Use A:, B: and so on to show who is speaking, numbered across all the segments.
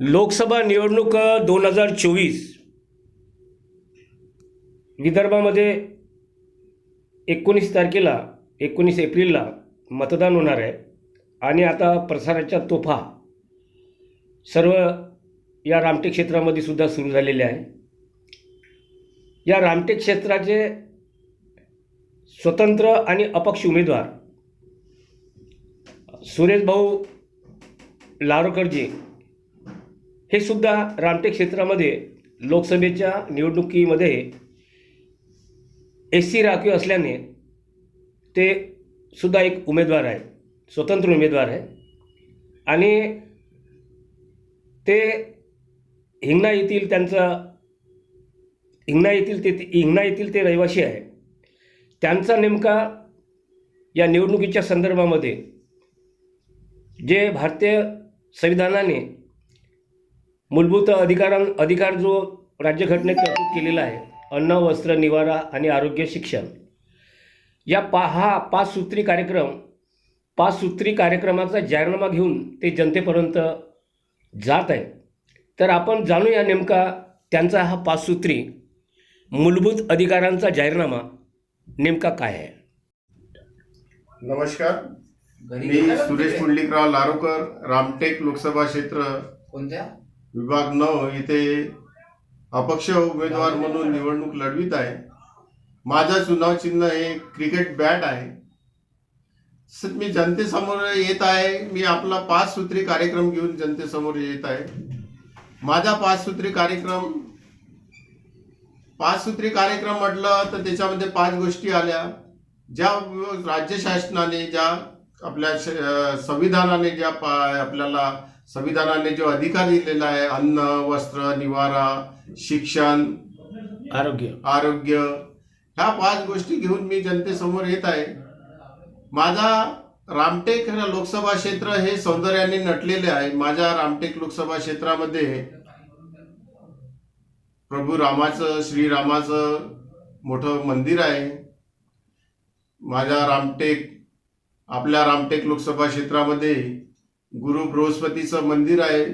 A: लोकसभा निवडणूक दोन हजार चोवीस. विदर्भामध्ये एकोणीस तारखेला एकोणीस एप्रिलला मतदान होणार आहे आणि आता प्रसाराच्या तोफा सर्व या रामटेक क्षेत्रामध्ये सुद्धा सुरू झालेले आहे. या रामटेक क्षेत्राचे स्वतंत्र आणि अपक्ष उमेदवार सुरेश भाऊ लारोकरजी हे सुद्धा रामटेक क्षेत्रामध्ये लोकसभेच्या निवडणुकीमध्ये एस सी राखीव असल्याने ते सुद्धा एक उमेदवार आहे स्वतंत्र उमेदवार आहे. आणि ते हिंगणा येथील त्यांचा हिंगणा येथील ते हिंगणा येथील ते रहिवासी आहे. त्यांचा नेमका या निवडणुकीच्या संदर्भामध्ये जे भारतीय संविधानाने मूलभूत अधिकारां अधिकार जो राज्यघटनेत तरतूद केलेला आहे अन्न वस्त्र निवारा आणि आरोग्य शिक्षण. या पा हा पाच सूत्री कार्यक्रम पाच सूत्री कार्यक्रमाचा जाहीरनामा घेऊन ते जनतेपर्यंत जात आहे तर आपण जाणूया नेमका त्यांचा हा पाच सूत्री मूलभूत अधिकारांचा जाहीरनामा नेमका काय आहे.
B: नमस्कार. मी सुरेश
C: तिथे?
B: पुंडलिकराव लारोकर रामटेक लोकसभा क्षेत्र.
C: कोणत्या?
B: विभाग नऊ इथे अपक्ष उमेदवार म्हणून निवडणूक लढवित आहे. माझं चुनाव चिन्ह हे क्रिकेट बॅट आहे. सर मी जनतेसमोर येत आहे. मी आपला पाच सूत्री कार्यक्रम घेऊन जनतेसमोर येत आहे. माझा पाच सूत्री कार्यक्रम पाच सूत्री कार्यक्रम म्हटलं तर त्याच्यामध्ये पाच गोष्टी आल्या. ज्या राज्य शासनाने ज्या आपल्या संविधानाने ज्या पा- आपल्याला संविधानाने जो अधिकार दिलेला आहे अन्न वस्त्र निवारा शिक्षण
A: आरोग्य.
B: आरोग्य ह्या पाच गोष्टी घेऊन मी जनतेसमोर येत आहे. माझा रामटेक लोकसभा क्षेत्र हे सौंदर्याने नटलेले आहे. माझ्या रामटेक लोकसभा क्षेत्रामध्ये प्रभू रामाचं श्रीरामाचं मोठं मंदिर आहे. माझ्या रामटेक आपल्या रामटेक लोकसभा क्षेत्रामध्ये गुरु बृहस्पतीचं मंदिर आहे.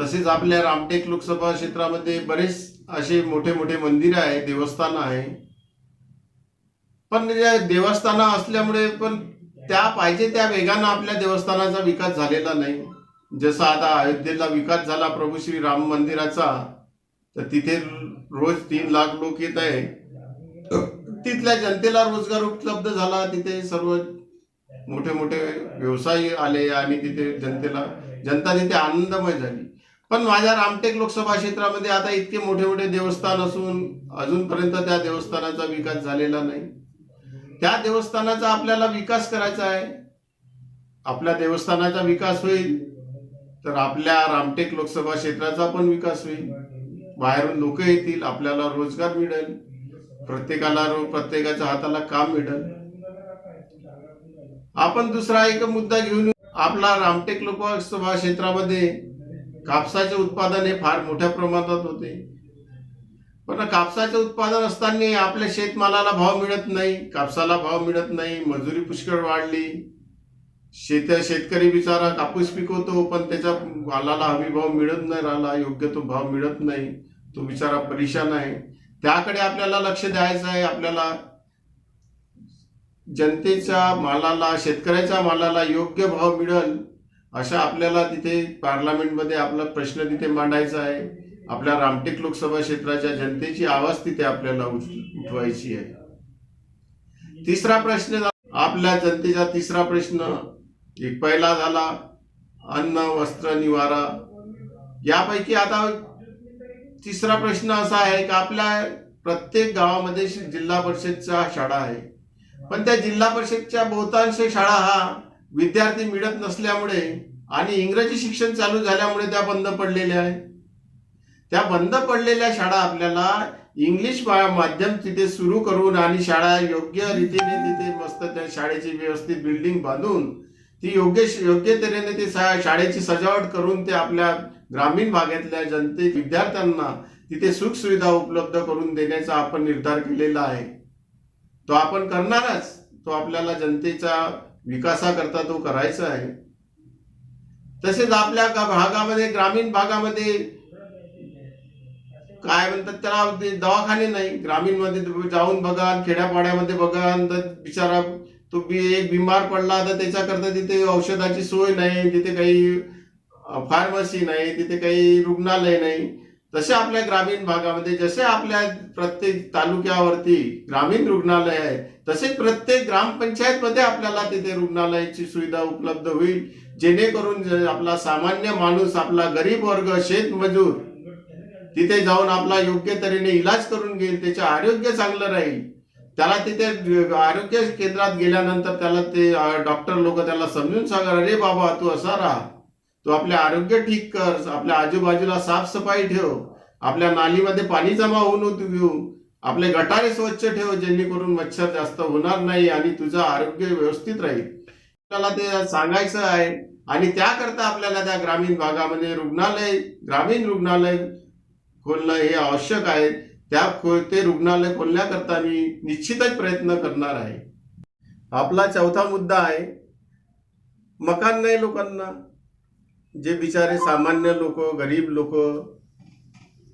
B: तसेच आपल्या रामटेक लोकसभा क्षेत्रामध्ये बरेच असे मोठे मोठे मंदिर आहे देवस्थान आहे. पण देवस्थान देवस्थानं असल्यामुळे पण त्या पाहिजे त्या वेगानं आपल्या देवस्थानाचा विकास झालेला नाही. जसा आता अयोध्येला विकास झाला प्रभू श्री राम मंदिराचा तर तिथे रोज तीन लाख लोक येत आहे. तिथल्या जनतेला रोजगार उपलब्ध झाला तिथे सर्व मोठे मोठे व्यवसायी आले आणि तिथे जनतेला जनता तिथे आनंदमय झाली. पण माझ्या रामटेक लोकसभा क्षेत्रामध्ये आता इतके मोठे मोठे देवस्थान असून अजूनपर्यंत त्या देवस्थानाचा विकास झालेला नाही. त्या देवस्थानाचा आपल्याला विकास करायचा आहे. आपल्या देवस्थानाचा विकास होईल तर आपल्या रामटेक लोकसभा क्षेत्राचा पण विकास होईल. बाहेरून लोक येतील आपल्याला रोजगार मिळेल. प्रत्येकाला रो प्रत्येकाच्या हाताला काम मिळेल. आपण दुसरा एक मुद्दा घेऊन आपला रामटेक लोकसभा क्षेत्रामध्ये कापसाचे उत्पादन हे फार मोठ्या प्रमाणात होते. पण कापसाचे उत्पादन असताना आपल्या शेतमालाला भाव मिळत नाही कापसाला भाव मिळत नाही मजुरी पुष्कळ वाढली. शेत शेतकरी बिचारा कापूस पिकवतो पण त्याच्या मालाला हमी भाव मिळत नाही राहिला योग्य तो भाव मिळत नाही तो बिचारा परेशान आहे. त्याकडे आपल्याला लक्ष द्यायचं आहे आपल्याला जनतेच्या मालाला शेतकऱ्याच्या मालाला योग्य भाव मिळेल अशा आपल्याला तिथे पार्लमेंटमध्ये आपला प्रश्न तिथे मांडायचा आहे. आपल्या रामटेक लोकसभा क्षेत्राच्या जनतेची आवाज तिथे आपल्याला उठ- उठवायची आहे. तिसरा प्रश्न आपल्या जनतेचा तिसरा प्रश्न एक पहिला झाला अन्न वस्त्र निवारा. यापैकी आता तिसरा प्रश्न असा आहे की आपल्या प्रत्येक गावामध्ये जिल्हा परिषदच्या शाळा आहे पण त्या जिल्हा परिषदच्या बहुतांश शाळा हा विद्यार्थी मिळत नसल्यामुळे आणि इंग्रजी शिक्षण चालू झाल्यामुळे त्या बंद पडलेल्या आहे त्या बंद पडलेल्या शाळा आपल्याला इंग्लिश माध्यम तिथे सुरू करून आणि शाळा योग्य रीतीने तिथे मस्त त्या शाळेची व्यवस्थित बिल्डिंग बांधून ती योग्य योग्य तऱ्हेने ते शाळेची सजावट करून ते आपल्या ग्रामीण भागातल्या जनते विद्यार्थ्यांना तिथे सुखसुविधा उपलब्ध करून देण्याचा आपण निर्धार केलेला आहे. तो आपण करणारच. तो आपल्याला जनतेचा विकासाकरता तो करायचा आहे. तसेच आपल्या भागामध्ये ग्रामीण भागामध्ये काय म्हणतात त्याला दवाखाने नाही. ग्रामीणमध्ये जाऊन बघा खेड्यापाड्यामध्ये बघा आणि तर बिचारा तो बी एक बिमार पडला तर त्याच्याकरता तिथे औषधाची सोय नाही तिथे काही फार्मसी नाही तिथे काही रुग्णालय नाही. तसे आपल्या ग्रामीण भागामध्ये जसे आपल्या प्रत्येक तालुक्यावरती ग्रामीण रुग्णालय आहे तसे प्रत्येक ग्रामपंचायत मध्ये आपल्याला तिथे रुग्णालयाची सुविधा उपलब्ध होईल जेणेकरून आपला सामान्य माणूस आपला गरीब वर्ग शेतमजूर तिथे जाऊन आपला योग्य तऱ्हेने इलाज करून घेईल त्याचे आरोग्य चांगलं राहील. त्याला तिथे आरोग्य केंद्रात गेल्यानंतर त्याला ते डॉक्टर लोक त्याला समजून सांगा अरे बाबा तू असा राहा. तू आपले आरोग्य ठीक कर आपल्या आजूबाजूला साफसफाई ठेव आपल्या नालीमध्ये पाणी जमा होऊ नको घेऊ आपले गटारे स्वच्छ ठेव जेणेकरून मच्छर जास्त होणार नाही आणि तुझं आरोग्य व्यवस्थित राहील. आपल्याला ते सांगायचं आहे. आणि त्याकरता आपल्याला त्या ग्रामीण भागामध्ये रुग्णालय ग्रामीण रुग्णालय खोलणं हे आवश्यक आहे. त्या खो- ते रुग्णालय खोलण्याकरता मी निश्चितच प्रयत्न करणार आहे. आपला चौथा मुद्दा आहे मकान नाही लोकांना. जे बिचारे सामान्य लोक गरीब लोक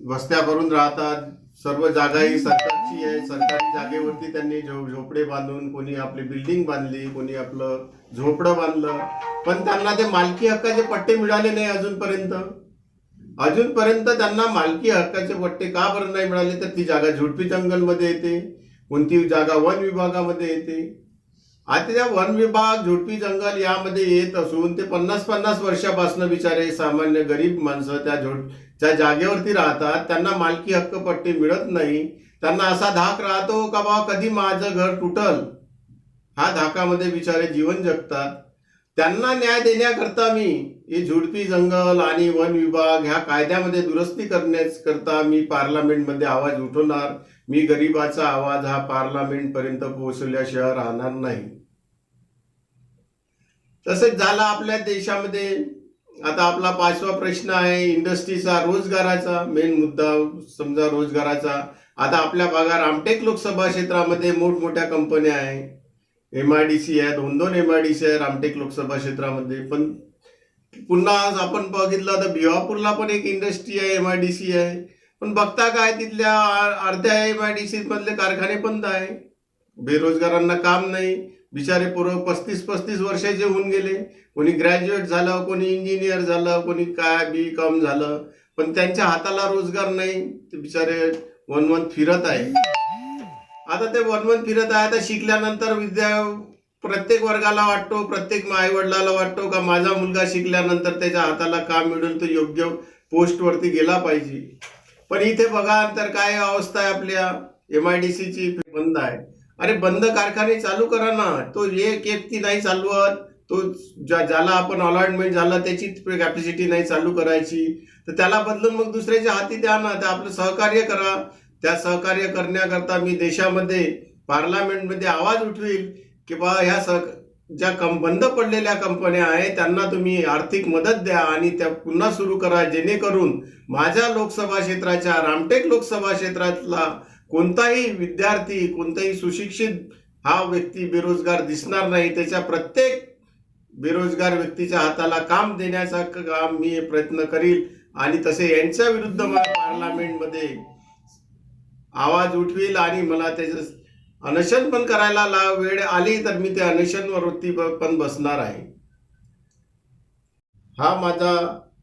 B: वस्त्या करून राहतात सर्व जागा ही सरकारची आहे. सरकारी जागेवरती त्यांनी झो झोपडे बांधून कोणी आपली बिल्डिंग बांधली कोणी आपलं झोपडं बांधलं. पण त्यांना ते मालकी हक्काचे पट्टे मिळाले नाही अजूनपर्यंत. अजूनपर्यंत त्यांना मालकी हक्काचे पट्टे का बरं नाही मिळाले? तर ती जागा झुडपी जंगलमध्ये येते. कोणती जागा वन विभागामध्ये येते. आता त्या वन विभाग झुडपी जंगल यामध्ये येत असून ते पन्नास पन्नास वर्षापासून बिचारे सामान्य गरीब माणसं त्या झोड त्या जागेवरती राहतात. त्यांना मालकी हक्कपट्टी मिळत नाही. त्यांना असा धाक राहतो का बा कधी माझं घर तुटल? हा धाकामध्ये बिचारे जीवन जगतात. त्यांना न्याय देण्याकरता मी हे झुडपी जंगल आणि वन विभाग ह्या कायद्यामध्ये दुरुस्ती करण्याकरता मी पार्लमेंटमध्ये आवाज उठवणार. मी गरिबाचा आवाज हा पार्लमेंट पर्यंत पोहोचवल्याशिवाय राहणार नाही. तसेच झाला आपल्या देशामध्ये. आता आपला पाचवा प्रश्न आहे इंडस्ट्रीचा रोजगाराचा. मेन मुद्दा समजा रोजगाराचा. आता आपल्या भागात रामटेक लोकसभा क्षेत्रामध्ये मोठमोठ्या कंपन्या आहे एम आय डी सी आहे दोन दोन एम आय डी सी आहे रामटेक लोकसभा क्षेत्रामध्ये. पण पुन्हा आज आपण बघितलं तर भिवापूरला पण एक इंडस्ट्री आहे एम आय डी सी आहे. पण बघता काय तिथल्या अर्ध्या एम आय डी सी मधले कारखाने बंद आहे. बेरोजगारांना काम नाही. बिचारे पोरं पस्तीस पस्तीस वर्षाचे होऊन गेले. कोणी ग्रॅज्युएट झालं कोणी इंजिनियर झालं कोणी काय बी कॉम झालं. पण त्यांच्या हाताला रोजगार नाही. ते बिचारे वन वन फिरत आहे. आता ते वन वन फिरत आहे आता शिकल्यानंतर विद्या प्रत्येक वर्गाला वाटतो प्रत्येक आई वडिलाला वाटतो का माझा मुलगा शिकल्यानंतर त्याच्या हाताला काम मिळून तो योग्य पोस्टवरती गेला पाहिजे. पण इथे बघा तर काय अवस्था आहे आपल्या? एम आय डी सीची बंद आहे. अरे बंद कारखाने चालू करा ना. तो एक व्यक्ती नाही चालवत. तो ज्या ज्याला आपण अलॉटमेंट झाला त्याची कॅपॅसिटी नाही चालू करायची. तर त्याला बदलून मग दुसऱ्याच्या हाती द्या ना. ते आपलं सहकार्य करा. त्या सहकार्य करण्याकरता मी देशामध्ये पार्लमेंटमध्ये आवाज उठवील की बा ह्या सह ज्या कं बंद पडलेल्या कंपन्या आहेत त्यांना तुम्ही आर्थिक मदत द्या आणि त्या पुन्हा सुरू करा जेणेकरून माझ्या लोकसभा क्षेत्राच्या रामटेक लोकसभा क्षेत्रातला कोणताही विद्यार्थी कोणताही सुशिक्षित हा व्यक्ती बेरोजगार दिसणार नाही. त्याच्या प्रत्येक बेरोजगार व्यक्तीच्या हाताला काम देण्याचा काम मी प्रयत्न करील. आणि तसे यांच्या विरुद्ध मला पार्लमेंटमध्ये आवाज उठवील आणि मला त्याचं अनशन पण करायला ला वेळ आली तर मी त्या अनशनवरती पण बसणार आहे. हा माझा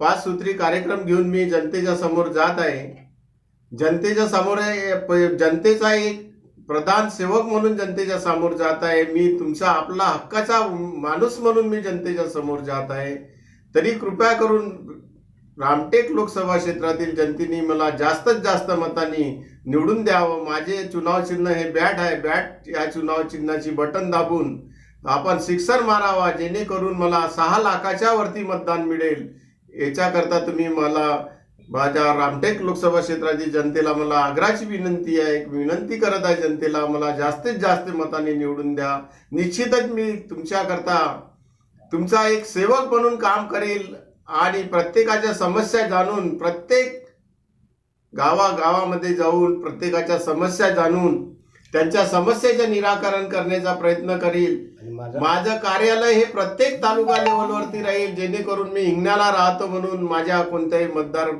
B: पाच सूत्री कार्यक्रम घेऊन मी जनतेच्या समोर जात आहे. जनतेच्या समोर जनतेचा एक प्रधान सेवक म्हणून जनतेच्या समोर जात आहे. मी तुमचा आपला हक्काचा माणूस म्हणून मी जनतेच्या समोर जात आहे. तरी कृपया करून रामटेक लोकसभा क्षेत्रातील जनतेने मला जास्तीत जास्त मतांनी निवडून द्यावं. माझे चुनाव चिन्ह हे बॅट आहे. बॅट या चुनाव चिन्हाची बटन दाबून आपण सिक्सर मारावा जेणेकरून मला सहा लाखाच्या वरती मतदान मिळेल. याच्याकरता तुम्ही मला माझ्या रामटेक लोकसभा क्षेत्रातील जनतेला मला आग्राची विनंती आहे. विनंती करत आहे जनतेला मला जास्तीत जास्त मताने निवडून द्या. निश्चितच मी तुमच्याकरता तुमचा एक सेवक म्हणून काम करेल. आणि प्रत्येकाच्या समस्या जाणून प्रत्येक गावागावामध्ये जाऊन प्रत्येकाच्या समस्या जाणून त्यांच्या समस्येचे निराकरण करण्याचा प्रयत्न करील.
A: माझा
B: कार्यालय हे प्रत्येक तालुका लेवलवरती राहील जेणेकरून मी हिंगण्याला राहतो म्हणून माझ्या कोणत्याही मतदार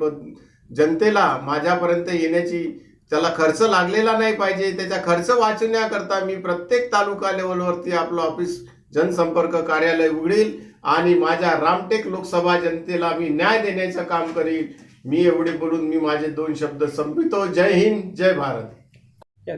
B: जनतेला माझ्यापर्यंत येण्याची त्याला खर्च लागलेला नाही पाहिजे. त्याचा खर्च वाचवण्याकरता मी प्रत्येक तालुका लेवलवरती आपलं ऑफिस जनसंपर्क कार्यालय उघडेल. आणि माझ्या रामटेक लोकसभा जनतेला मी न्याय देण्याचं काम करीन. मी एवढे बोलून मी माझे दोन शब्द संपितो जय हिंद जय भारत.
A: या